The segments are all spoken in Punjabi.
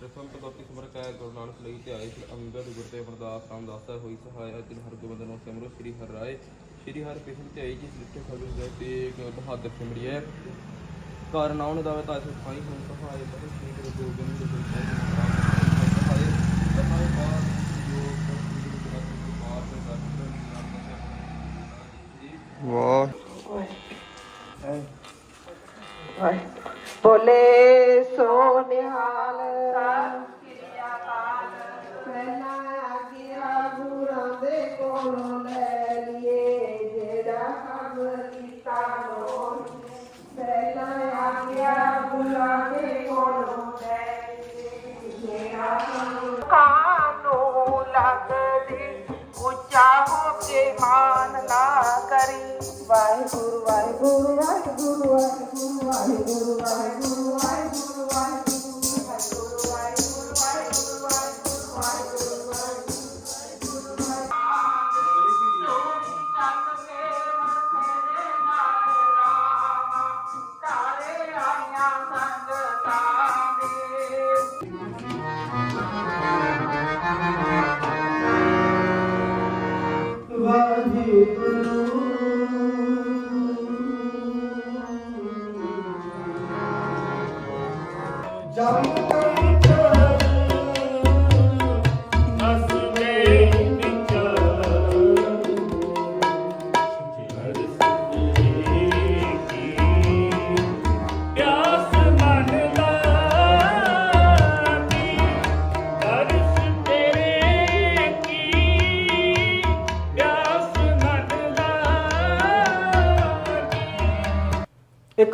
ਪ੍ਰਥਮ ਭਗਵਤੀ ਖਬਰ ਕਾ ਗੁਰੂ ਨਾਨਕ ਲਈ ਤੇ ਆਏ ਸੀ। ਅੰਗਦ ਗੁਰ ਤੇ ਰਾਮਦਾਸ ਦਾ ਹੋਈ ਸਹਾਇ ਤਿਨ ਹਰਗੋਬਿੰਦ ਨੂੰ ਸਿਮਰੋ, ਸ੍ਰੀ ਹਰਿ ਰਾਏ। ਸ੍ਰੀ ਹਰਿ ਕ੍ਰਿਸ਼ਨ ਤੇ ਆਈ ਜੀ ਲਿਖੇ ਖਬਰ ਦੇ ਤੇ ਇੱਕ ਬਹਾਦਰ ਸਿਮਰਿਐ ਘਰ ਨਾਉ ਦਾਵੇ ਤਾਂ ਇਸ ਖਾਈ ਹੁਣ ਸਹਾਇ ਬਹਿ ਸ੍ਰੀ ਗੁਰੂ ਗੋਬਿੰਦ ਜੀ ਦੇ ਸਹਾਇ ਸਹਾਇ ਬਾਦ ਜੋ ਗੁਰੂ ਗ੍ਰੰਥ ਜੀ ਮਾਰ ਦੇ ਦਰਸ਼ਨ ਵਾਹ। ಚೂರು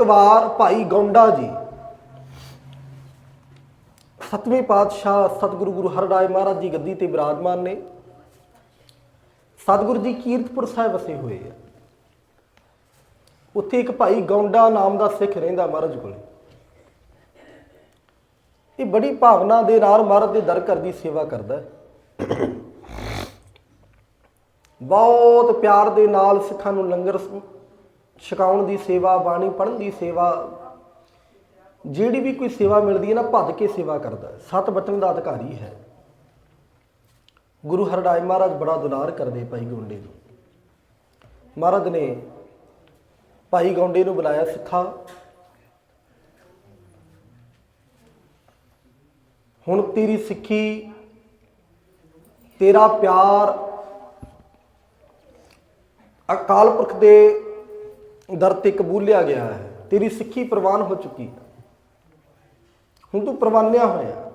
ਲਾਗੀ ਭਾਈ ਗੌਂਡਾ ਜੀ। ਸਤਵੇਂ ਪਾਤਸ਼ਾਹ ਸਤਿਗੁਰੂ ਗੁਰੂ ਹਰਰਾਏ ਮਹਾਰਾਜ ਜੀ ਗੱਦੀ ਤੇ ਬਿਰਾਜਮਾਨ ਨੇ। ਸਤਿਗੁਰੂ ਜੀ ਕੀਰਤਪੁਰ ਸਾਹਿਬ ਵਸੇ ਹੋਏ ਆ। ਉੱਥੇ ਇੱਕ ਭਾਈ ਗੌਂਡਾ ਨਾਮ ਦਾ ਸਿੱਖ ਰਹਿੰਦਾ ਮਹਾਰਾਜ ਕੋਲੇ। ਇਹ ਬੜੀ ਭਾਵਨਾ ਦੇ ਨਾਲ ਮਹਾਰਾਜ ਦੇ ਦਰ ਘਰ ਦੀ ਸੇਵਾ ਕਰਦਾ ਬਹੁਤ ਪਿਆਰ ਦੇ ਨਾਲ ਸਿੱਖਾਂ ਨੂੰ ਲੰਗਰ ਛਕਾਉਣ ਦੀ ਸੇਵਾ, ਬਾਣੀ ਪੜ੍ਹਨ ਦੀ ਸੇਵਾ, ਜਿਹੜੀ ਵੀ ਕੋਈ ਸੇਵਾ ਮਿਲਦੀ ਹੈ ਨਾ, ਭੱਜ ਕੇ ਸੇਵਾ ਕਰਦਾ ਹੈ। ਸਤ ਬਚਨ ਦਾ ਅਧਿਕਾਰੀ ਹੈ। ਗੁਰੂ ਹਰਰਾਏ ਮਹਾਰਾਜ ਬੜਾ ਦੁਲਾਰ ਕਰਦੇ ਭਾਈ ਗੌਂਡੇ ਨੂੰ। ਮਹਾਰਾਜ ਨੇ ਭਾਈ ਗੌਂਡੇ ਨੂੰ ਬੁਲਾਇਆ ਸਿੱਖਾ। ਹੁਣ ਤੇਰੀ ਸਿੱਖੀ, ਤੇਰਾ ਪਿਆਰ ਅਕਾਲ ਪੁਰਖ ਦੇ ਦਰ ਤੇ ਕਬੂਲਿਆ ਗਿਆ ਹੈ। ਤੇਰੀ ਸਿੱਖੀ ਪ੍ਰਵਾਨ ਹੋ ਚੁੱਕੀ ਹੈ। ਹੁਣ ਤੂੰ ਪ੍ਰਵਾਨਿਆ ਹੋਇਆ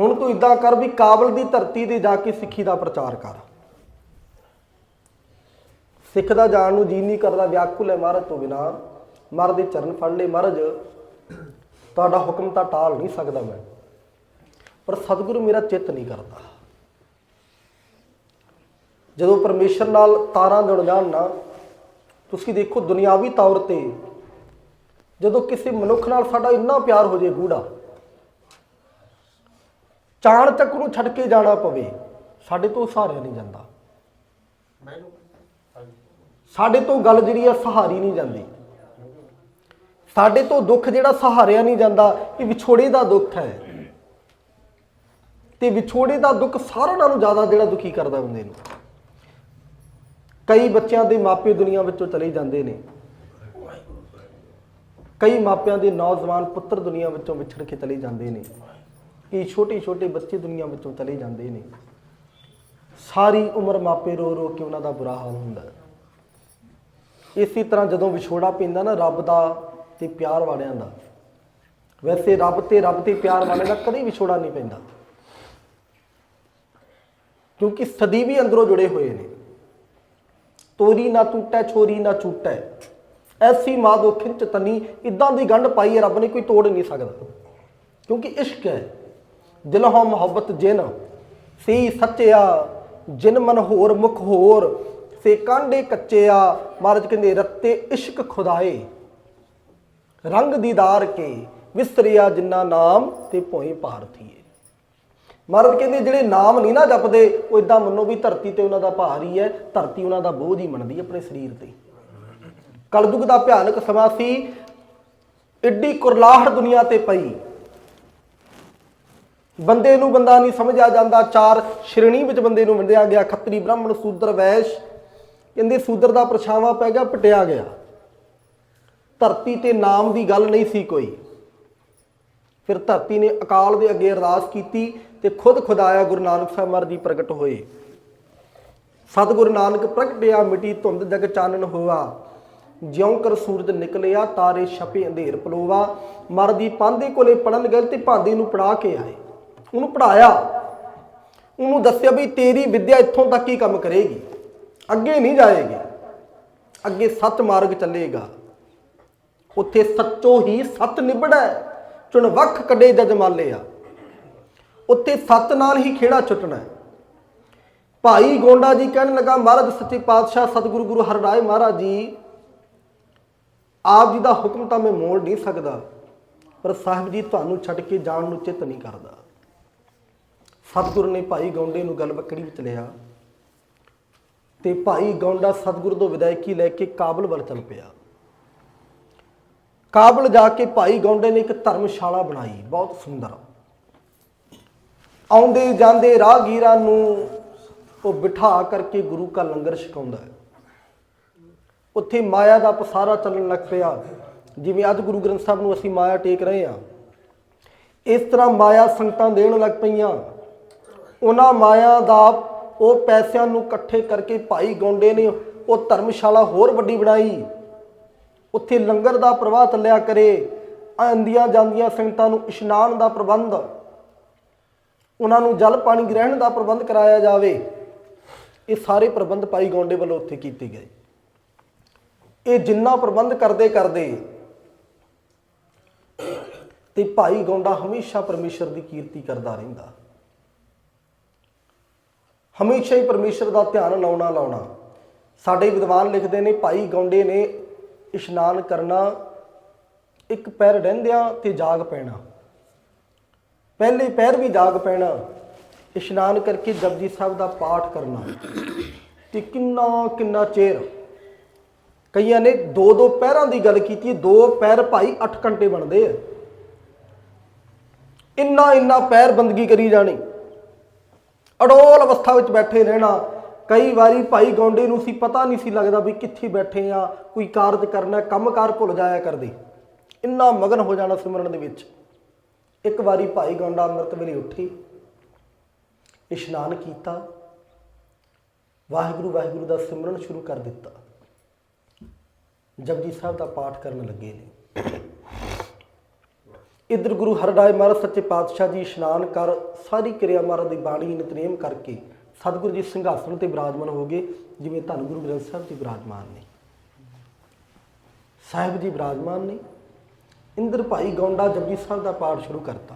ਹੁਣ ਤੂੰ ਇਦਾਂ ਕਰ ਵੀ ਕਾਬਲ ਦੀ ਧਰਤੀ ਤੇ ਜਾ ਕੇ ਸਿੱਖੀ ਦਾ ਪ੍ਰਚਾਰ ਕਰ। ਸਿੱਖ ਦਾ ਜਾਣ ਨੂੰ ਜੀ ਨਹੀਂ ਕਰਦਾ, ਵਿਆਕੁਲ ਹੈ ਮਹਾਰਾਜ ਤੋਂ ਬਿਨਾ। ਮਹਾਰਾਜ ਦੇ ਚਰਨ ਫੜ ਲੈ ਮਹਾਰਾਜ। ਤੁਹਾਡਾ ਹੁਕਮ ਤਾਂ ਟਾਲ ਨਹੀਂ ਸਕਦਾ ਮੈਂ। ਪਰ ਸਤਿਗੁਰੂ ਮੇਰਾ ਚਿੱਤ ਨਹੀਂ ਕਰਦਾ। ਜਦੋਂ ਪਰਮੇਸ਼ਰ ਨਾਲ ਤਾਰਾਂ ਜੁੜ ਜਾਣ ਨਾ ਤੁਸੀਂ ਦੇਖੋ ਦੁਨਿਆਵੀ ਤੌਰ ਤੇ ਜਦੋਂ ਕਿਸੇ ਮਨੁੱਖ ਨਾਲ ਸਾਡਾ ਇੰਨਾ ਪਿਆਰ ਹੋ ਜੇ ਗੂੜਾ, ਚਾਣ ਚੱਕ ਨੂੰ ਛੱਡ ਕੇ ਜਾਣਾ ਪਵੇ, ਸਾਡੇ ਤੋਂ ਸਹਾਰਿਆ ਨਹੀਂ ਜਾਂਦਾ। ਸਾਡੇ ਤੋਂ ਗੱਲ ਜਿਹੜੀ ਆ ਸਹਾਰੀ ਨਹੀਂ ਜਾਂਦੀ। ਸਾਡੇ ਤੋਂ ਦੁੱਖ ਜਿਹੜਾ ਸਹਾਰਿਆ ਨਹੀਂ ਜਾਂਦਾ, ਇਹ ਵਿਛੋੜੇ ਦਾ ਦੁੱਖ ਹੈ। ਤੇ ਵਿਛੋੜੇ ਦਾ ਦੁੱਖ ਸਾਰਿਆਂ ਨਾਲੋਂ ਜ਼ਿਆਦਾ ਜਿਹੜਾ ਦੁਖੀ ਕਰਦਾ ਬੰਦੇ ਨੂੰ। ਕਈ ਬੱਚਿਆਂ ਦੇ ਮਾਪੇ ਦੁਨੀਆ ਵਿੱਚੋਂ ਚਲੇ ਜਾਂਦੇ ਨੇ। ਕਈ ਮਾਪਿਆਂ ਦੇ ਨੌਜਵਾਨ ਪੁੱਤਰ ਦੁਨੀਆ ਵਿੱਚੋਂ ਵਿਛੜ ਕੇ ਚਲੇ ਜਾਂਦੇ ਨੇ। ਕਈ ਛੋਟੇ ਛੋਟੇ ਬੱਚੇ ਦੁਨੀਆ ਵਿੱਚੋਂ ਚਲੇ ਜਾਂਦੇ ਨੇ। ਸਾਰੀ ਉਮਰ ਮਾਪੇ ਰੋ ਰੋ ਕੇ ਉਹਨਾਂ ਦਾ ਬੁਰਾ ਹਾਲ ਹੁੰਦਾ। ਹੈ ਇਸੇ ਤਰ੍ਹਾਂ ਜਦੋਂ ਵਿਛੋੜਾ ਪੈਂਦਾ ਨਾ ਰੱਬ ਦਾ ਤੇ ਪਿਆਰ ਵਾਲਿਆਂ ਦਾ, ਵੈਸੇ ਰੱਬ ਤੇ ਰੱਬ ਤੇ ਪਿਆਰ ਵਾਲਿਆਂ ਦਾ ਕਦੇ ਵਿਛੋੜਾ ਨਹੀਂ ਪੈਂਦਾ। ਕਿਉਂਕਿ ਸਦੀ ਵੀ ਅੰਦਰੋਂ ਜੁੜੇ ਹੋਏ ਨੇ। ਤੋਰੀ ਨਾ ਟੁੱਟੈ, ਛੋਰੀ ਨਾ ਛੁੱਟੈ ਐਸੀ ਮਾਂ ਖਿੰਚ ਤਨੀ ਇਦਾਂ ਦੀ ਗੰਢ ਪਾਈ ਹੈ, ਰੱਬ ਨੇ ਕੋਈ ਤੋੜ ਨਹੀਂ ਸਕਦਾ। ਕਿਉਂਕਿ ਇਸ਼ਕ ਹੈ। ਦਿਲ ਮੁਹੱਬਤ ਜਿਨ, ਸੀ ਸੱਚਿਆ, ਜਿਨ ਮਨ ਹੋਰ ਮੁਖ ਹੋਰ, ਸੇ ਕਾਂਡੇ ਕੱਚੇ ਆ ਮਹਾਰਾਜ ਕਹਿੰਦੇ, ਰੱਤੇ ਇਸ਼ਕ ਖੁਦਾਏ। ਰੰਗ ਦੀਦਾਰ ਕੇ, ਵਿਸਰਿਆ ਜਿੰਨਾ ਨਾਮ ਤੇ ਭੋਏ ਭਾਰਥੀਏ ਮਹਾਰਾਜ ਕਹਿੰਦੇ ਜਿਹੜੇ ਨਾਮ ਨਹੀਂ ਨਾ ਜਪਦੇ, ਉਹ ਇਦਾਂ ਮੰਨੋ ਵੀ ਧਰਤੀ ਤੇ ਉਹਨਾਂ ਦਾ ਭਾਰ ਹੀ ਹੈ, ਧਰਤੀ ਉਹਨਾਂ ਦਾ ਬੋਝ ਹੀ ਮੰਨਦੀ ਆਪਣੇ ਸਰੀਰ ਤੇ। ਕਲਯੁਗ ਦਾ ਭਿਆਨਕ ਸਮਾਂ ਸੀ ਇੱਡੀ ਕੁਰਲਾਹਟ ਦੁਨੀਆ ਤੇ ਪਈ। ਬੰਦੇ ਨੂੰ ਬੰਦਾ ਨਹੀਂ ਸਮਝਿਆ ਜਾਂਦਾ, ਚਾਰ ਸ਼੍ਰੇਣੀ ਵਿੱਚ ਬੰਦੇ ਨੂੰ ਵੰਡਿਆ ਗਿਆ, ਖੱਤਰੀ ਬ੍ਰਾਹਮਣ, ਸੂਦਰ ਵੈਸ਼, ਕਹਿੰਦੇ ਸੂਦਰ ਦਾ ਪਰਛਾਵਾਂ ਪੈ ਗਿਆ, ਪਟਿਆ ਗਿਆ। ਧਰਤੀ ਤੇ ਨਾਮ ਦੀ ਗੱਲ ਨਹੀਂ ਸੀ ਕੋਈ। ਫਿਰ ਧਰਤੀ ਨੇ ਅਕਾਲ ਦੇ ਅੱਗੇ ਅਰਦਾਸ ਕੀਤੀ ਤੇ ਖੁਦ ਖੁਦਾਇਆ ਗੁਰੂ ਨਾਨਕ ਸਾਹਿਬ ਮਹਾਰਾਜ ਜੀ ਪ੍ਰਗਟ ਹੋਏ। ਸਤਿਗੁਰੂ ਨਾਨਕ ਪ੍ਰਗਟਿਆ ਮਿਟੀ ਧੁੰਦ ਜਗ ਚਾਨਣ ਹੋਆ। ਜਿਉਂ ਕਰ ਸੂਰਜ ਨਿਕਲਿਆ, ਤਾਰੇ ਛਪੇ, ਅੰਧੇਰ ਪਲੋਵਾ ਮਰਦੀ ਪਾਂਦੇ ਕੋਲੇ ਪੜਨ ਗਏ ਤੇ ਭਾਂਦੇ ਨੂੰ ਪੜਾ ਕੇ ਆਏ। ਉਹਨੂੰ ਪੜਾਇਆ ਉਹਨੂੰ ਦੱਸਿਆ ਵੀ ਤੇਰੀ ਵਿੱਦਿਆ ਇੱਥੋਂ ਤੱਕ ਹੀ ਕੰਮ ਕਰੇਗੀ। ਅੱਗੇ ਨਹੀਂ ਜਾਏਗੀ। ਅੱਗੇ ਸੱਤ ਮਾਰਗ ਚੱਲੇਗਾ। ਉੱਥੇ ਸੱਚੋ ਹੀ ਸੱਤ ਨਿਬੜਾ, ਚੁਣ ਵੱਖ ਕੱਢੇ ਜਜ ਮਾਲਿਆ। ਉੱਥੇ ਸੱਤ ਨਾਲ ਹੀ ਖੇੜਾ ਛੁੱਟਣਾ ਹੈ। ਭਾਈ ਗੋਂਡਾ ਜੀ ਕਹਿਣ ਲੱਗਾ, ਮਹਾਰਾਜ, ਸੱਚੇ ਪਾਤਸ਼ਾਹ, ਸਤਿਗੁਰੂ ਗੁਰੂ ਹਰਰਾਏ ਮਹਾਰਾਜ ਜੀ, ਆਪ ਜੀ ਦਾ ਹੁਕਮ ਤਾਂ ਮੈਂ ਮੋੜ ਨਹੀਂ ਸਕਦਾ, ਪਰ ਸਾਹਿਬ ਜੀ ਤੁਹਾਨੂੰ ਛੱਡ ਕੇ ਜਾਣ ਨੂੰ ਚਿੱਤ ਨਹੀਂ ਕਰਦਾ। ਸਤਿਗੁਰੂ ਨੇ ਭਾਈ ਗੌਂਡੇ ਨੂੰ ਗੱਲ ਬੱਕੜੀ ਵਿੱਚ ਲਿਆ ਤੇ ਭਾਈ ਗੌਂਡਾ ਸਤਿਗੁਰ ਤੋਂ ਵਿਦਾਇਕੀ ਲੈ ਕੇ ਕਾਬਲ ਵੱਲ ਚੱਲ ਪਿਆ। ਕਾਬਲ ਜਾ ਕੇ ਭਾਈ ਗੌਂਡੇ ਨੇ ਇੱਕ ਧਰਮਸ਼ਾਲਾ ਬਣਾਈ, ਬਹੁਤ ਸੁੰਦਰ। ਆਉਂਦੇ ਜਾਂਦੇ ਰਾਹਗੀਰਾਂ ਨੂੰ ਉਹ ਬਿਠਾ ਕਰਕੇ ਗੁਰੂ ਕਾ ਲੰਗਰ ਛਕਾਉਂਦਾ ਹੈ। ਉੱਥੇ ਮਾਇਆ ਦਾ ਪਸਾਰਾ ਚੱਲਣ ਲੱਗ ਪਿਆ। ਜਿਵੇਂ ਅੱਜ ਗੁਰੂ ਗ੍ਰੰਥ ਸਾਹਿਬ ਨੂੰ ਅਸੀਂ ਮਾਇਆ ਟੇਕ ਰਹੇ ਹਾਂ। ਇਸ ਤਰ੍ਹਾਂ ਮਾਇਆ ਸੰਗਤਾਂ ਦੇਣ ਲੱਗ ਪਈਆਂ। ਉਹਨਾਂ ਮਾਇਆ ਦਾ ਉਹ ਪੈਸਿਆਂ ਨੂੰ ਇਕੱਠੇ ਕਰਕੇ ਭਾਈ ਗੌਂਡੇ ਨੇ ਉਹ ਧਰਮਸ਼ਾਲਾ ਹੋਰ ਵੱਡੀ ਬਣਾਈ। ਉੱਥੇ ਲੰਗਰ ਦਾ ਪ੍ਰਵਾਹ ਚੱਲਿਆ ਕਰੇ। ਆਂਦੀਆਂ ਜਾਂਦੀਆਂ ਸੰਗਤਾਂ ਨੂੰ ਇਸ਼ਨਾਨ ਦਾ ਪ੍ਰਬੰਧ ਉਹਨਾਂ ਨੂੰ ਜਲ ਪਾਣੀ ਗ੍ਰਹਿਣ ਦਾ ਪ੍ਰਬੰਧ ਕਰਾਇਆ ਜਾਵੇ। ਇਹ ਸਾਰੇ ਪ੍ਰਬੰਧ ਭਾਈ ਗੌਂਡੇ ਵੱਲੋਂ ਉੱਥੇ ਕੀਤੇ ਗਏ। ਇਹ ਜਿੰਨਾ ਪ੍ਰਬੰਧ ਕਰਦੇ ਕਰਦੇ ਤੇ ਭਾਈ ਗੌਂਡਾ ਹਮੇਸ਼ਾ ਪਰਮੇਸ਼ਰ ਦੀ ਕੀਰਤੀ ਕਰਦਾ ਰਹਿੰਦਾ। ਹਮੇਸ਼ਾ ਹੀ ਪਰਮੇਸ਼ਰ ਦਾ ਧਿਆਨ ਲਾਉਣਾ ਲਾਉਣਾ। ਸਾਡੇ ਵਿਦਵਾਨ ਲਿਖਦੇ ਨੇ, ਭਾਈ ਗੌਂਡੇ ਨੇ ਇਸ਼ਨਾਨ ਕਰਨਾ, ਇੱਕ ਪੈਰ ਰਹਿੰਦਿਆਂ ਤੇ ਜਾਗ ਪੈਣਾ। ਪਹਿਲੇ ਪਹਿਰ ਵੀ ਜਾਗ ਪੈਣਾ, ਇਸ਼ਨਾਨ ਕਰਕੇ ਜਪਜੀ ਸਾਹਿਬ ਦਾ ਪਾਠ ਕਰਨਾ। ਤੇ ਕਿੰਨਾ ਕਿੰਨਾ ਚਿਰ? ਕਈਆਂ ਨੇ ਦੋ ਦੋ ਪੈਰਾਂ ਦੀ ਗੱਲ ਕੀਤੀ ਦੋ ਪੈਰ ਭਾਈ 8 ਘੰਟੇ ਬਣਦੇ ਆ। ਇੰਨਾ ਇੰਨਾ ਪੈਰ ਬੰਦਗੀ ਕਰੀ ਜਾਣੀ। ਅਡੋਲ ਅਵਸਥਾ ਵਿੱਚ ਬੈਠੇ ਰਹਿਣਾ। ਕਈ ਵਾਰੀ ਭਾਈ ਗੌਂਡੇ ਨੂੰ ਸੀ ਪਤਾ ਨਹੀਂ ਸੀ ਲੱਗਦਾ ਵੀ ਕਿੱਥੇ ਬੈਠੇ ਆ, ਕੋਈ ਕਾਰਜ ਕਰਨਾ, ਕੰਮਕਾਰ ਭੁੱਲ ਜਾਇਆ ਕਰਦੇ। ਇੰਨਾ ਮਗਨ ਹੋ ਜਾਣਾ ਸਿਮਰਨ ਦੇ ਵਿੱਚ। ਇੱਕ ਵਾਰੀ ਭਾਈ ਗੌਂਡਾ ਅੰਮ੍ਰਿਤ ਵੇਲੇ ਉੱਠੀ, ਇਸ਼ਨਾਨ ਕੀਤਾ, ਵਾਹਿਗੁਰੂ ਵਾਹਿਗੁਰੂ ਦਾ ਸਿਮਰਨ ਸ਼ੁਰੂ ਕਰ ਦਿੱਤਾ। ਜਪਜੀ ਸਾਹਿਬ ਦਾ ਪਾਠ ਕਰਨ ਲੱਗੇ ਨੇ। ਇਧਰ ਗੁਰੂ ਹਰਰਾਏ ਮਹਾਰਾਜ ਸੱਚੇ ਪਾਤਸ਼ਾਹ ਜੀ ਇਸ਼ਨਾਨ ਕਰ ਸਾਰੀ ਕਿਰਿਆ ਮਹਾਰਾਜ ਦੀ ਬਾਣੀ ਨਿਤਨੇਮ ਕਰਕੇ ਸਤਿਗੁਰੂ ਜੀ ਸਿੰਘਾਸਣ ਤੇ ਬਿਰਾਜਮਾਨ ਹੋ ਗਏ, ਜਿਵੇਂ ਧੰਨ ਗੁਰੂ ਗ੍ਰੰਥ ਸਾਹਿਬ ਜੀ ਬਿਰਾਜਮਾਨ ਨੇ। ਸਾਹਿਬ ਜੀ ਬਿਰਾਜਮਾਨ ਨੇ। ਇੰਦਰ ਭਾਈ ਗੌਂਡਾ ਜਪਜੀ ਸਾਹਿਬ ਦਾ ਪਾਠ ਸ਼ੁਰੂ ਕਰਤਾ।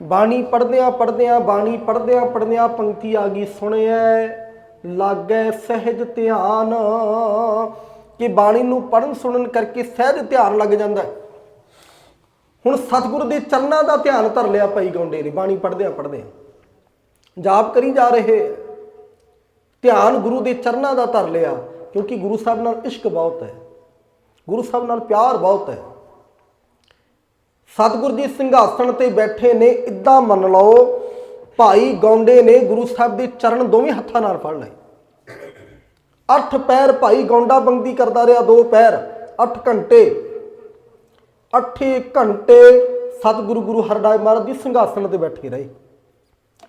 ਬਾਣੀ ਪੜਦਿਆਂ ਪੜਦਿਆਂ ਬਾਣੀ ਪੜਦਿਆਂ ਪੜਦਿਆਂ ਪੰਕਤੀ ਆ ਗਈ, ਸੁਣਿਐ ਲਾਗੈ ਸਹਿਜ ਧਿਆਨ। ਕਿ ਬਾਣੀ ਨੂੰ ਪੜਨ ਸੁਣਨ ਕਰਕੇ ਸਹਿਜ ਧਿਆਨ ਲੱਗ ਜਾਂਦਾ ਹੁਣ ਸਤਿਗੁਰੂ ਦੇ ਚਰਨਾਂ ਦਾ ਧਿਆਨ ਧਰ ਲਿਆ ਭਾਈ ਗੌਂਡੇ ਨੇ, ਬਾਣੀ ਪੜਦਿਆਂ ਪੜਦਿਆਂ ਜਾਪ ਕਰੀ ਜਾ ਰਹੇ, ਧਿਆਨ ਗੁਰੂ ਦੇ ਚਰਨਾਂ ਦਾ ਧਰ ਲਿਆ, ਕਿਉਂਕਿ ਗੁਰੂ ਸਾਹਿਬ ਨਾਲ ਇਸ਼ਕ ਬਹੁਤ ਹੈ। ਗੁਰੂ ਸਾਹਿਬ ਨਾਲ ਪਿਆਰ ਬਹੁਤ ਹੈ। ਸਤਿਗੁਰੂ ਜੀ ਸਿੰਘਾਸਣ ਤੇ ਬੈਠੇ ਨੇ, ਇਦਾਂ ਮੰਨ ਲਓ, ਭਾਈ ਗੌਂਡੇ ਨੇ, ਗੁਰੂ ਸਾਹਿਬ ਦੇ ਚਰਨ ਦੋਵੇਂ ਹੱਥਾਂ ਨਾਲ ਫੜ ਲਏ। ਅੱਠ ਪੈਰ ਭਾਈ ਗੌਂਡਾ ਬੰਦੀ ਕਰਦਾ ਰਿਹਾ, ਦੋ ਪੈਰ, ਅੱਠ ਘੰਟੇ, ਅੱਠੇ ਘੰਟੇ ਸਤਿਗੁਰੂ ਗੁਰੂ ਹਰਦਾਸ ਮਹਾਰਾਜ ਦੀ ਸਿੰਘਾਸਣ ਤੇ ਬੈਠੇ ਰਹੇ।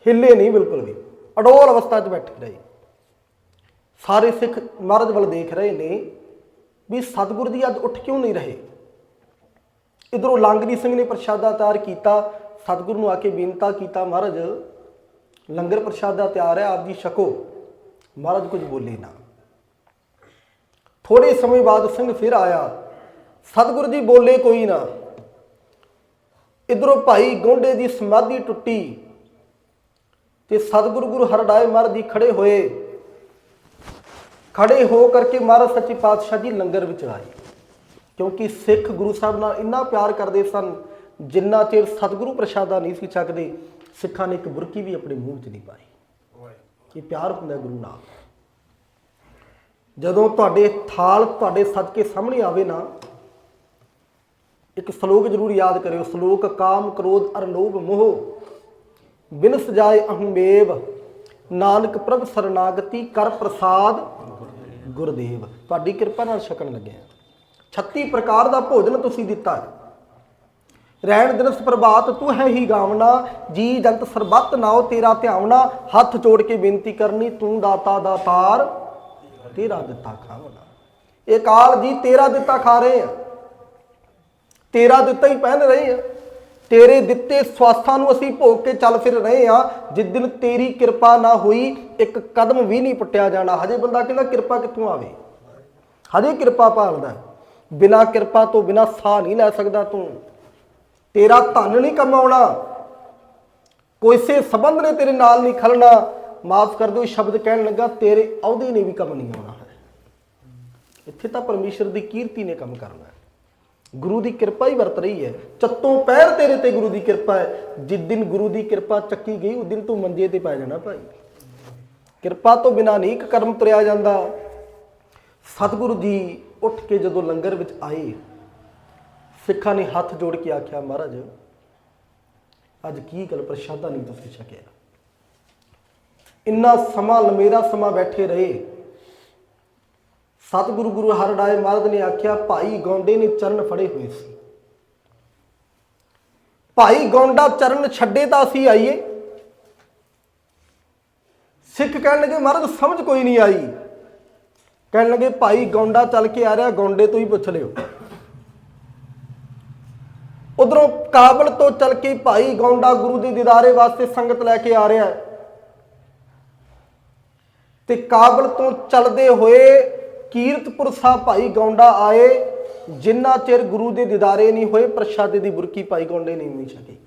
ਹਿੱਲੇ ਨਹੀਂ ਬਿਲਕੁਲ ਵੀ, ਅਡੋਲ ਅਵਸਥਾ 'ਚ ਬੈਠੇ ਰਹੇ। ਸਾਰੇ ਸਿੱਖ ਮਹਾਰਾਜ ਵੱਲ ਦੇਖ ਰਹੇ ਨੇ ਵੀ ਸਤਿਗੁਰੂ ਜੀ ਅੱਜ ਉੱਠ ਕਿਉਂ ਨਹੀਂ ਰਹੇ? ਇਧਰੋਂ ਲੰਗਰੀ ਸਿੰਘ ਨੇ ਪ੍ਰਸ਼ਾਦਾ ਤਿਆਰ ਕੀਤਾ, ਸਤਿਗੁਰੂ ਨੂੰ ਆ ਕੇ ਬੇਨਤੀ ਕੀਤਾ, ਮਹਾਰਾਜ, ਲੰਗਰ ਪ੍ਰਸ਼ਾਦਾ ਤਿਆਰ ਹੈ, ਆਪ ਜੀ ਛਕੋ। ਮਹਾਰਾਜ ਕੁਝ ਬੋਲੇ ਨਾ। ਥੋੜੇ ਸਮੇਂ ਬਾਅਦ ਸਿੰਘ ਫਿਰ ਆਇਆ। ਸਤਿਗੁਰੂ ਜੀ ਬੋਲੇ ਕੋਈ ਨਾ। ਇਧਰੋਂ ਭਾਈ ਗੋਂਡੇ ਦੀ ਸਮਾਧੀ ਟੁੱਟੀ ਤੇ ਸਤਿਗੁਰੂ ਗੁਰੂ ਹਰਦਾਏ ਮਹਾਰਾਜ ਜੀ ਖੜੇ ਹੋਏ। ਖੜੇ ਹੋ ਕਰਕੇ ਮਹਾਰਾਜ ਸੱਚੇ ਪਾਤਸ਼ਾਹ ਜੀ ਲੰਗਰ ਵਿੱਚ ਆਏ। ਕਿਉਂਕਿ ਸਿੱਖ ਗੁਰੂ ਸਾਹਿਬ ਨਾਲ ਇੰਨਾ ਪਿਆਰ ਕਰਦੇ ਸਨ, ਜਿੰਨਾ ਚਿਰ ਸਤਿਗੁਰੂ ਪ੍ਰਸ਼ਾਦਾ ਨਹੀਂ ਸੀ ਛਕਦੇ, ਸਿੱਖਾਂ ਨੇ ਇੱਕ ਬੁਰਕੀ ਵੀ ਆਪਣੇ ਮੂੰਹ 'ਚ ਨਹੀਂ ਪਾਈ। ਇਹ ਪਿਆਰ ਹੁੰਦਾ ਗੁਰੂ ਨਾਲ। ਜਦੋਂ ਤੁਹਾਡੇ ਥਾਲ ਤੁਹਾਡੇ ਸਦਕੇ ਸਾਹਮਣੇ ਆਵੇ ਨਾ, ਇੱਕ ਸ਼ਲੋਕ ਜ਼ਰੂਰ ਯਾਦ ਕਰਿਓ, ਸ਼ਲੋਕ ਕਾਮ ਕ੍ਰੋਧ ਅਰ ਲੋਭ ਮੋਹ ਬਿਨ ਸਜਾਏ ਅਹੰਬੇਵ ਨਾਨਕ ਪ੍ਰਭ ਸਰਨਾਗਤੀ ਕਰ ਪ੍ਰਸਾਦ ਗੁਰਦੇਵ, ਤੁਹਾਡੀ ਕਿਰਪਾ ਨਾਲ ਛਕਣ ਲੱਗਿਆ 36 ਪ੍ਰਕਾਰ ਦਾ ਭੋਜਨ ਤੁਸੀਂ ਦਿੱਤਾ ਹੈ। ਰਹਿਣ ਦਿਨਸ ਪ੍ਰਭਾਤ ਤੂੰ ਹੈ ਹੀ ਗਾਵਣਾ ਜੀ ਜੰਤ ਸਰਬੱਤ ਨਾਉ ਤੇਰਾ ਧਿਆਵਣਾ ਹੱਥ ਜੋੜ ਕੇ ਬੇਨਤੀ ਕਰਨੀ, ਤੂੰ ਦਾਤਾ ਦਾ ਤਾਰ, ਤੇਰਾ ਦਿੱਤਾ ਖਾਵਣਾ ਇਹ ਕਾਲ ਜੀ ਤੇਰਾ ਦਿੱਤਾ ਖਾ ਰਹੇ ਆ ਤੇਰਾ ਦਿੱਤਾ ਹੀ ਪਹਿਨ ਰਹੇ ਆ ਤੇਰੇ ਦਿੱਤੇ ਸਵਾਸਾਂ ਨੂੰ ਅਸੀਂ ਭੋਗ ਕੇ ਚੱਲ ਫਿਰ ਰਹੇ ਆ ਜਿਸ ਦਿਨ ਤੇਰੀ ਕਿਰਪਾ ਨਾ ਹੋਈ, ਇੱਕ ਕਦਮ ਵੀ ਨਹੀਂ ਪੁੱਟਿਆ ਜਾਣਾ। ਹਜੇ ਬੰਦਾ ਕਹਿੰਦਾ, ਕਿਰਪਾ ਕਿੱਥੋਂ ਆਵੇ? ਹਜੇ ਕਿਰਪਾ ਭਾਲਦਾ ਬਿਨਾ ਕਿਰਪਾ ਤੋਂ ਬਿਨਾ ਸਾਹ ਨਹੀਂ ਲੈ ਸਕਦਾ ਤੂੰ। ਤੇਰਾ ਧਨ ਨਹੀਂ ਕਮਾਉਣਾ। ਕੋਈਸੇ ਸੰਬੰਧ ਨੇ ਤੇਰੇ ਨਾਲ ਨਹੀਂ ਖਲਣਾ। ਮਾਫ ਕਰ ਦਿਓ ਸ਼ਬਦ ਕਹਿਣ ਲੱਗਾ, ਤੇਰੇ ਅਹੁਦੇ ਨੇ ਵੀ ਕੰਮ ਨਹੀਂ ਆਉਣਾ ਹੈ। ਇੱਥੇ ਤਾਂ ਪਰਮੇਸ਼ਰ ਦੀ ਕੀਰਤੀ ਨੇ ਕੰਮ ਕਰਨਾ ਗੁਰੂ ਦੀ ਕਿਰਪਾ ਹੀ ਵਰਤ ਰਹੀ ਹੈ। ਚੱਤੋਂ ਪੈਰ ਤੇਰੇ ਤੇ ਗੁਰੂ ਦੀ ਕਿਰਪਾ ਹੈ। ਜਿਸ ਦਿਨ ਗੁਰੂ ਦੀ ਕਿਰਪਾ ਚੱਕੀ ਗਈ, ਉਸ ਦਿਨ ਤੂੰ ਮੰਜੇ ਤੇ ਪੈ ਜਾਣਾ ਭਾਈ। ਕਿਰਪਾ ਤੋਂ ਬਿਨਾ ਨਹੀਂ ਇੱਕ ਕਰਮ ਤੁਰਿਆ ਜਾਂਦਾ। ਸਤਿਗੁਰੂ ਜੀ ਉੱਠ ਕੇ ਜਦੋਂ ਲੰਗਰ ਵਿੱਚ ਆਏ, ਸਿੱਖਾਂ ਨੇ ਹੱਥ ਜੋੜ ਕੇ ਆਖਿਆ, ਮਹਾਰਾਜ, ਅੱਜ ਕੀ ਗੱਲ ਪ੍ਰਸ਼ਾਦਾ ਨਹੀਂ ਤੁਸੀਂ ਛਕਿਆ? ਇੰਨਾ ਸਮਾਂ, ਲੰਮੇਰਾ ਸਮਾਂ ਬੈਠੇ ਰਹੇ। ਸਤਿਗੁਰੂ ਗੁਰੂ ਹਰਰਾਏ ਮਹਾਰਾਜ ਨੇ ਆਖਿਆ, ਭਾਈ ਗੌਂਡੇ ਨੇ ਚਰਨ ਫੜੇ ਹੋਏ ਸੀ। ਭਾਈ ਗੌਂਡਾ ਚਰਨ ਛੱਡੇ ਤਾਂ ਅਸੀਂ ਆਈਏ। ਸਿੱਖ ਕਹਿਣ ਲੱਗੇ, ਮਹਾਰਾਜ, ਸਮਝ ਕੋਈ ਨਹੀਂ ਆਈ। ਕਹਿਣ ਲੱਗੇ, ਭਾਈ ਗੌਂਡਾ ਚੱਲ ਕੇ ਆ ਰਿਹਾ, ਗੌਂਡੇ ਤੋਂ ਹੀ ਪੁੱਛ ਲਿਓ। ਉਧਰੋਂ ਕਾਬਲ ਤੋਂ ਚੱਲ ਕੇ ਭਾਈ ਗੌਂਡਾ ਗੁਰੂ ਦੇ ਦੀਦਾਰੇ ਵਾਸਤੇ ਸੰਗਤ ਲੈ ਕੇ ਆ ਰਿਹਾ ਹੈ। ਤੇ ਕਾਬਲ ਤੋਂ ਚੱਲਦੇ ਹੋਏ ਕੀਰਤਪੁਰ ਸਾਹਿਬ ਭਾਈ ਗੌਂਡਾ ਆਏ, ਜਿੰਨਾ ਚਿਰ ਗੁਰੂ ਦੇ ਦੀਦਾਰੇ ਨਹੀਂ ਹੋਏ, ਪ੍ਰਸ਼ਾਦੇ ਦੀ ਬੁਰਕੀ ਭਾਈ ਗੌਂਡੇ ਨਹੀਂ ਮਿਲ ਸਕੀ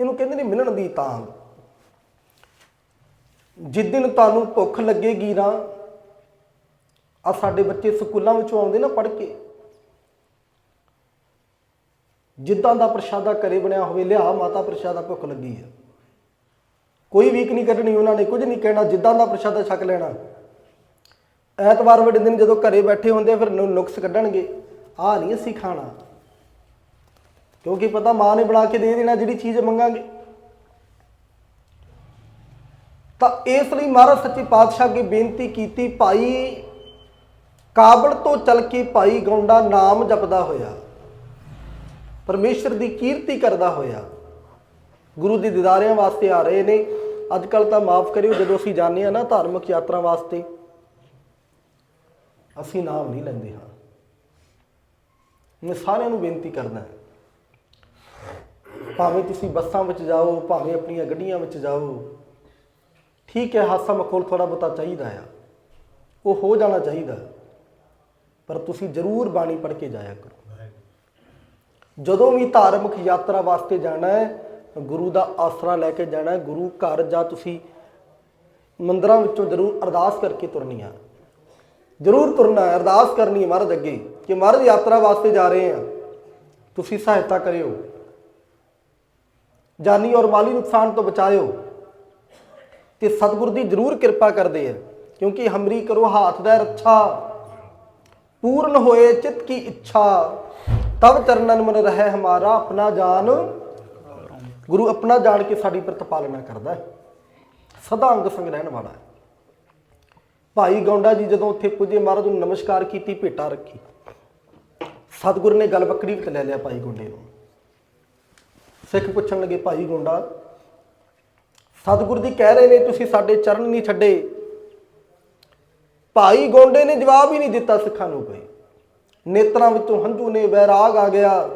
ਇਹਨੂੰ ਕਹਿੰਦੇ ਨੇ ਮਿਲਣ ਦੀ ਤਾਂਗ। ਜਿਸ ਦਿਨ ਤੁਹਾਨੂੰ ਭੁੱਖ ਲੱਗੇਗੀ ਨਾ ਆ ਸਾਡੇ ਬੱਚੇ ਸਕੂਲਾਂ ਵਿੱਚੋਂ ਆਉਂਦੇ ਨਾ ਪੜ੍ਹ ਕੇ। ਜਿੱਦਾਂ ਦਾ ਪ੍ਰਸ਼ਾਦਾ ਕਰੇ ਬਣਿਆ ਹੋਵੇ, ਲਿਆ ਮਾਤਾ ਪ੍ਰਸ਼ਾਦਾ ਭੁੱਖ ਲੱਗੀ ਹੈ ਕੋਈ ਵੀਕ ਨਹੀਂ ਕੱਢਣੀ ਉਹਨਾਂ ਨੇ, ਕੁਝ ਨਹੀਂ ਕਹਿਣਾ, ਜਿੱਦਾਂ ਦਾ ਪ੍ਰਸ਼ਾਦਾ ਛਕ ਲੈਣਾ। ਐਤਵਾਰ ਵਾਲੇ ਦਿਨ ਜਦੋਂ ਘਰੇ ਬੈਠੇ ਹੁੰਦੇ ਆ, ਫਿਰ ਨੁ- ਨੁਕਸ ਕੱਢਣਗੇ। ਆਹ ਨਹੀਂ ਅਸੀਂ ਖਾਣਾ। ਕਿਉਂਕਿ ਪਤਾ ਮਾਂ ਨੇ ਬਣਾ ਕੇ ਦੇ ਦੇਣਾ ਜਿਹੜੀ ਚੀਜ਼ ਮੰਗਾਂਗੇ। ਤਾਂ ਇਸ ਲਈ ਮਹਾਰਾਜ ਸੱਚੇ ਪਾਤਸ਼ਾਹ ਅੱਗੇ ਬੇਨਤੀ ਕੀਤੀ ਭਾਈ ਕਾਬਲ ਤੋਂ ਚੱਲ ਕੇ ਭਾਈ ਗੌਂਡਾ ਨਾਮ ਜਪਦਾ ਹੋਇਆ। ਪਰਮੇਸ਼ਰ ਦੀ ਕੀਰਤੀ ਕਰਦਾ ਹੋਇਆ। ਗੁਰੂ ਦੇ ਦੀਦਾਰਿਆਂ ਵਾਸਤੇ ਆ ਰਹੇ ਨੇ। ਅੱਜ ਕੱਲ ਤਾਂ ਮਾਫ ਕਰਿਓ ਜਦੋਂ ਅਸੀਂ ਜਾਂਦੇ ਆ ਨਾ ਧਾਰਮਿਕ ਯਾਤਰਾ ਵਾਸਤੇ ਅਸੀਂ ਨਾਮ ਨਹੀਂ ਲੈਂਦੇ ਹਾਂ। ਮੈਂ ਸਾਰਿਆਂ ਨੂੰ ਬੇਨਤੀ ਕਰਦਾ ਭਾਵੇਂ ਤੁਸੀਂ ਬੱਸਾਂ ਵਿੱਚ ਜਾਓ, ਭਾਵੇਂ ਆਪਣੀਆਂ ਗੱਡੀਆਂ ਵਿੱਚ ਜਾਓ, ਠੀਕ ਹੈ, ਹਾਸਾ ਮਖੌਲ ਥੋੜਾ ਬਹੁਤਾ ਚਾਹੀਦਾ ਆ। ਉਹ ਹੋ ਜਾਣਾ ਚਾਹੀਦਾ। ਪਰ ਤੁਸੀਂ ਜ਼ਰੂਰ ਬਾਣੀ ਪੜ੍ਹ ਕੇ ਜਾਇਆ ਕਰੋ। ਜਦੋਂ ਵੀ ਧਾਰਮਿਕ ਯਾਤਰਾ ਵਾਸਤੇ ਜਾਣਾ ਹੈ, ਗੁਰੂ ਦਾ ਆਸਰਾ ਲੈ ਕੇ ਜਾਣਾ ਹੈ, ਗੁਰੂ ਘਰ ਜਾਂ ਤੁਸੀਂ ਮੰਦਰਾਂ ਵਿੱਚੋਂ ਜ਼ਰੂਰ ਅਰਦਾਸ ਕਰਕੇ ਤੁਰਨੀ ਆ ਜ਼ਰੂਰ ਤੁਰਨਾ ਹੈ ਅਰਦਾਸ ਕਰਨੀ ਹੈ ਮਹਾਰਾਜ ਅੱਗੇ, ਕਿ ਮਹਾਰਾਜ ਯਾਤਰਾ ਵਾਸਤੇ ਜਾ ਰਹੇ ਆ ਤੁਸੀਂ ਸਹਾਇਤਾ ਕਰਿਓ। ਜਾਨੀ ਔਰ ਮਾਲੀ ਨੁਕਸਾਨ ਤੋਂ ਬਚਾਇਓ। ਤੇ ਸਤਿਗੁਰ ਦੀ ਜ਼ਰੂਰ ਕਿਰਪਾ ਕਰਦੇ ਆ, ਕਿਉਂਕਿ ਹਮਰੀ ਕਰੋ ਹਾਥ ਦਾ ਰੱਛਾ। ਪੂਰਨ ਹੋਏ ਚਿਤ ਕੀ ਇੱਛਾ ਤਬ ਚਰਨਨ ਮਨ ਰਹਿ ਹਮਾਰਾ ਆਪਣਾ ਜਾਨ। ਗੁਰੂ ਆਪਣਾ ਜਾਣ ਕੇ ਸਾਡੀ ਪ੍ਰਤਪਾਲਨਾ ਕਰਦਾ ਹੈ। ਸਦਾ ਅੰਗ ਸੰਗ ਰਹਿਣ ਵਾਲਾ ਹੈ। ਭਾਈ ਗੌਂਡਾ ਜੀ ਜਦੋਂ ਉੱਥੇ ਪੁੱਜੇ, ਮਹਾਰਾਜ ਨੂੰ ਨਮਸਕਾਰ ਕੀਤੀ, ਭੇਟਾ ਰੱਖੀ। ਸਤਿਗੁਰ ਨੇ ਗੱਲ ਬੱਕਰੀ ਵਿੱਚ ਲੈ ਲਿਆ ਭਾਈ ਗੌਂਡੇ ਨੂੰ। ਸਿੱਖ ਪੁੱਛਣ ਲੱਗੇ ਭਾਈ ਗੌਂਡਾ, ਸਤਿਗੁਰ ਜੀ ਕਹਿ ਰਹੇ ਨੇ, ਤੁਸੀਂ ਸਾਡੇ ਚਰਨ ਨਹੀਂ ਛੱਡੇ। ਭਾਈ ਗੋਂਡੇ ਨੇ ਜਵਾਬ ਹੀ ਨਹੀਂ ਦਿੱਤਾ ਸਿੱਖਾਂ ਨੂੰ ਕੋਈ। ਨੇਤਰਾਂ ਵਿੱਚੋਂ ਹੰਝੂ ਨੇ, ਵੈਰਾਗ ਆ ਗਿਆ।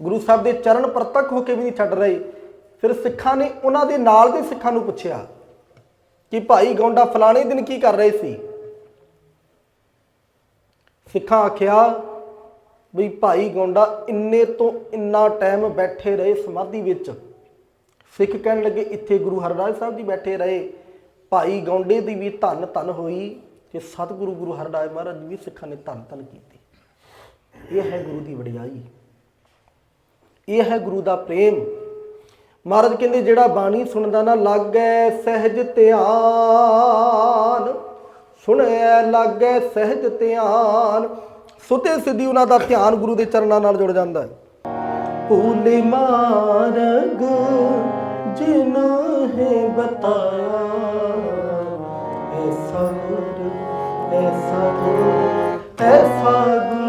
ਗੁਰੂ ਸਾਹਿਬ ਦੇ ਚਰਨ ਪ੍ਰਤੱਖ ਹੋ ਕੇ ਵੀ ਨਹੀਂ ਛੱਡ ਰਹੇ। ਫਿਰ ਸਿੱਖਾਂ ਨੇ ਉਹਨਾਂ ਦੇ ਨਾਲ ਦੇ ਸਿੱਖਾਂ ਨੂੰ ਪੁੱਛਿਆ ਕਿ ਭਾਈ ਗੋਂਡਾ ਫਲਾਣੇ ਦਿਨ ਕੀ ਕਰ ਰਹੇ ਸੀ? ਸਿੱਖਾਂ ਆਖਿਆ ਵੀ ਭਾਈ ਗੋਂਡਾ ਇੰਨੇ ਤੋਂ ਇੰਨਾ ਟਾਈਮ ਬੈਠੇ ਰਹੇ ਸਮਾਧੀ ਵਿੱਚ। ਸਿੱਖ ਕਹਿਣ ਲੱਗੇ, ਇੱਥੇ ਗੁਰੂ ਹਰਰਾਜ ਸਾਹਿਬ ਜੀ ਬੈਠੇ ਰਹੇ। ਭਾਈ ਗੌਂਡੇ ਦੀ ਵੀ ਧੰਨ ਧੰਨ ਹੋਈ ਤੇ ਸਤਿਗੁਰੂ ਗੁਰੂ ਹਰਰਾਜ ਮਹਾਰਾਜ ਵੀ ਸਿੱਖਾਂ ਨੇ ਧੰਨ ਧੰਨ ਕੀਤੀ। ਇਹ ਹੈ ਗੁਰੂ ਦੀ ਵਡਿਆਈ। ਇਹ ਹੈ ਗੁਰੂ ਦਾ ਪ੍ਰੇਮ। ਮਹਾਰਾਜ ਕਹਿੰਦੇ ਜਿਹੜਾ ਬਾਣੀ ਸੁਣਦਾ ਨਾ ਲੱਗੈ ਸਹਿਜ ਧਿਆਨ ਸੁਣਿਆ ਲੱਗੈ ਸਹਿਜ ਧਿਆਨ। ਸੁਤੇ ਸਿੱਧੀ ਉਹਨਾਂ ਦਾ ਧਿਆਨ ਗੁਰੂ ਦੇ ਚਰਨਾਂ ਨਾਲ ਜੁੜ ਜਾਂਦਾ ਹੈ। ਭੂਲੇ ਮਾਰਗ ਜਿਨ ਹੈ ਬਤਾਇਆ, ਐਸਾ ਗੁਰ ਐਸਾ ਗੁਰ ਐਸਾ ਗੁਰ।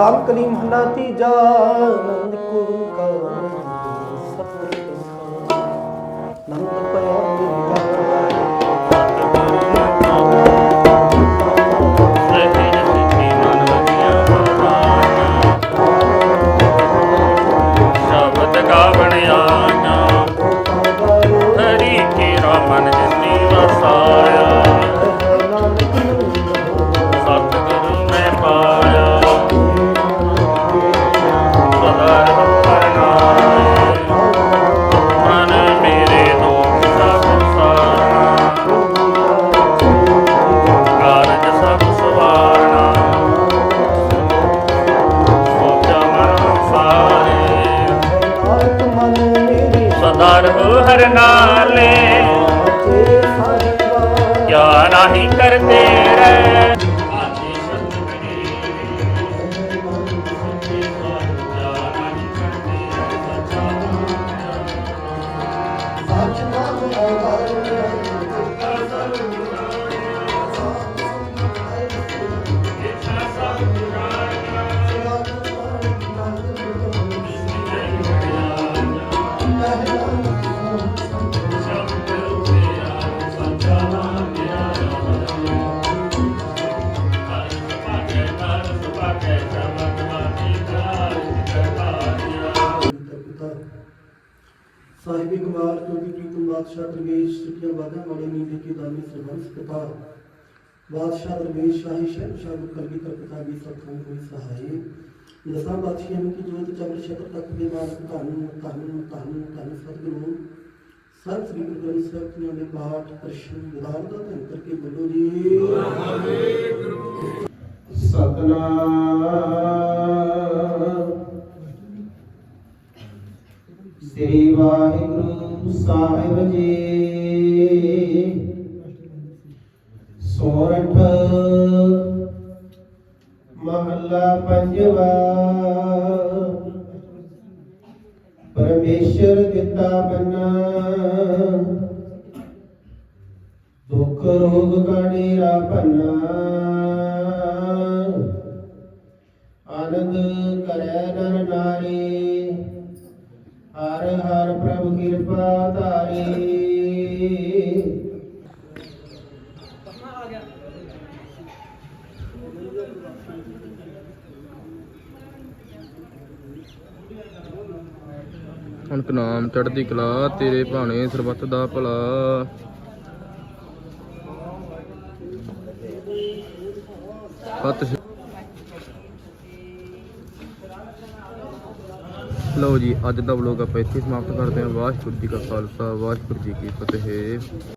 ਰਾਮ ਕਲੀਮ ਹੰਨਾ ਤੀਜਾ ਨੰਦ ਗੁਰੂ ਕਾ ਸਤਿ ਨੰਦ ਪਿਆ ਸ਼ਬਦ ਗਾਵਣ ਹਰੀ ਕੇ ਮਨ ਜਿਨੀ ਵਸਾਇਆ ਵਾਲੇ ਨੀਂਦ ਕੀ ਦਾਨੀ ਸਰਬੰਸ ਪਿਤਾ ਬਾਦਸ਼ਾਹ ਦਰਵੇਸ਼ ਸ਼ਾਹੀ ਸ਼ਹਿਨਸ਼ਾਹ ਨੂੰ ਕਲਗੀ ਕਰ ਪਿਤਾ ਵੀ ਸਤਿਗੁਰੂ ਹੋਈ ਸਹਾਈ ਦਸਾਂ ਬਾਦਸ਼ਾਹਾਂ ਨੂੰ ਕੀ ਜੋਤ ਚੰਦ ਛਤਰ ਤੱਕ ਦੇ ਮਾਲਕ ਧੰਨ ਧੰਨ ਧੰਨ ਧੰਨ ਸਤਿਗੁਰੂ ਸਭ ਸ੍ਰੀ ਗੁਰੂ ਗ੍ਰੰਥ ਸਾਹਿਬ ਜੀ ਦੇ ਪਾਠ ਦਰਸ਼ਨ ਵਿਦਾਨ ਦਾ ਧੰਨ ਕਰਕੇ ਬੋਲੋ ਜੀ ਸਤਨਾਮ ਸ੍ਰੀ ਵਾਹਿਗੁਰੂ ਕਾੜੀਰਾ ਪੰਨਾ ਆਨੰਦ ਕਰੈ ਨਰ ਨਾਰੀ। ਹਰ ਹਰ ਪ੍ਰਭ ਕਿਰਪਾ ਧਾਰੀ। ਅਨਕ ਨਾਮ ਚੜ੍ਹਦੀ ਕਲਾ, ਤੇਰੇ ਭਾਣੇ ਸਰਬੱਤ ਦਾ ਭਲਾ। ਸਤਿ ਲਓ ਜੀ, ਅੱਜ ਦਾ ਵਲੋਗ ਆਪਾਂ ਇੱਥੇ ਸਮਾਪਤ ਕਰਦੇ ਹਾਂ। ਵਾਹਿਗੁਰੂ ਜੀ ਕਾ ਖਾਲਸਾ, ਵਾਹਿਗੁਰੂ ਜੀ ਕੀ ਫਤਿਹ।